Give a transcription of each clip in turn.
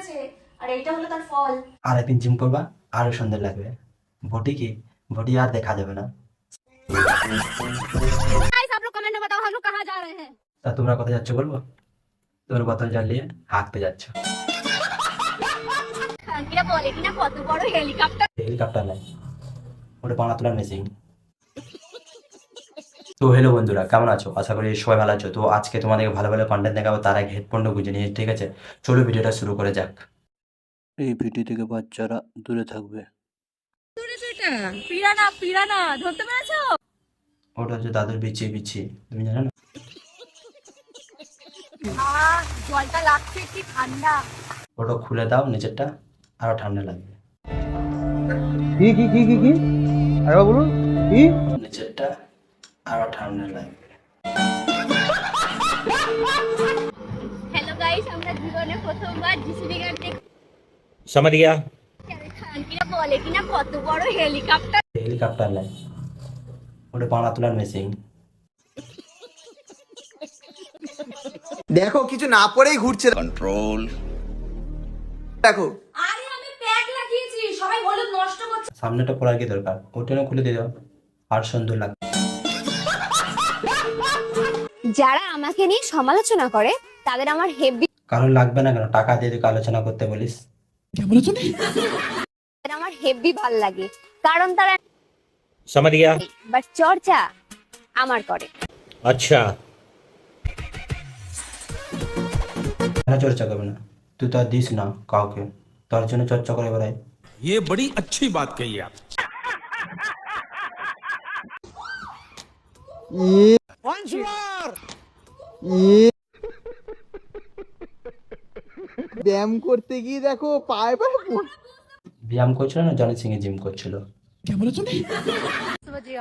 আছে আর এইটা হলো তার ফল। আর একদিন জিম করবা আরও সুন্দর লাগবে। বডি কি? বডি আর দেখা যাবে না। তা তোমরা কোথায় যাচ্ছ বলব? তোর বোতল জ্বালিয়ে হাঁকতে যাচ্ছ। হেলিকপ্টার হেলিকপ্টার নাই। ওটা পানা তোলার মেশিন তো হ্যালো বন্ধুরা কেমন আছো? আশা করি সবাই ভালো আছো। তো আজকে তোমাদেরকে ভালো ভালো কন্টেন্ট দেখাবো তার আগে হেডফোনটা গুঁজে নিয়ে ঠিক আছে? চলো ভিডিওটা শুরু করে যাক। এই ভিডিও থেকে বাচ্চারা দূরে থাকবে। পিরানা পিরানা ধরতে পেরেছ? ওটা হচ্ছে দাদুর বিচি বিচি তুমি জানো না? জলটা লাগছে কি ঠান্ডা। ওটা খুলে দাও নিচেরটা আরও ঠান্ডা লাগবে। কি কি কি কি কি? আরেকবার বলুন কি? নিচেরটা আরো ঠান্ডা লাগবে হ্যালো গাইস আমরা জীবনে প্রথমবার জিসিবি গান দেখছি समझ गया খানকিরা বলে কিনা কত বড় হেলিকপ্টার হেলিকপ্টার নাই ওটা পানা তোলার মেশিন দেখো কিছু না পড়েই ঘুরছে কন্ট্রোল দেখো আরে আমি প্যাক লাগিয়েছি সবাই হলুদ নষ্ট করছে সামনেটা পড়ার কি দরকার ওটা খুলে দিয়ে দাও আর সুন্দর লাগবে যারা আমাকে নিয়ে সমালোচনা করে তাদের আমার হেভি কারণ লাগবে না কেন টাকা দিয়ে তুই আলোচনা করতে বলিস আমার হেভি ভাল লাগে কারণ তারা समझ गया বাট চর্চা আমার করে अच्छा কেন চর্চা করবে না তুই তো আর দিস না কাউকে তোর জন্য চর্চা করে বেড়াই ये बड़ी अच्छी बात कही आप ব্যায়াম করতে গিয়ে দেখো পায়ে পায়ে পড়- ব্যায়াম করছিল না জনি সিং জিম করছিল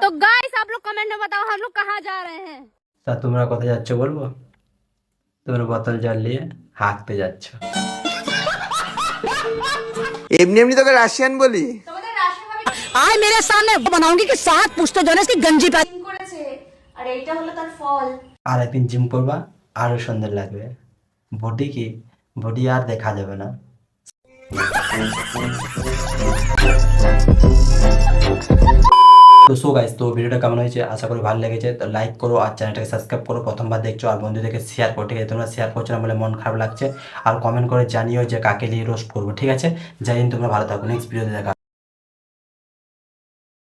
तो गाइस आप लोग कमेंट में बताओ हम लोग कहाँ जा रहे हैं তা তোমরা কোথায় যাচ্ছ বলবো তোমরা বোতল জ্বালিয়ে হাঁকতে যাচ্ছ এমনি এমনি তোকে রাশিয়ান বলি তোমাদের রাশি ভাবে आए मेरे सामने बनाऊंगी कि सात पुश्ते जो এটা হলো তার ফল। আর একদিন জিম করবা, আরও সুন্দর লাগবে। বডি কি? বডি আর দেখা যাবে না। তো সো তো ভিডিওটা কেমন হয়েছে? আশা করি ভালো লেগেছে। তো লাইক করো আর চ্যানেলটাকে সাবস্ক্রাইব করো। প্রথমবার দেখছ আর বন্ধুদেরকে শেয়ার করো, ঠিক আছে? তোমরা শেয়ার করছ না বলে মন খারাপ লাগছে। আর কমেন্ট করে জানিও যে কাকে নিয়ে রোস্ট করব, ঠিক আছে? যাই তোমরা ভালো থাকো। নেক্সট ভিডিওতে দেখা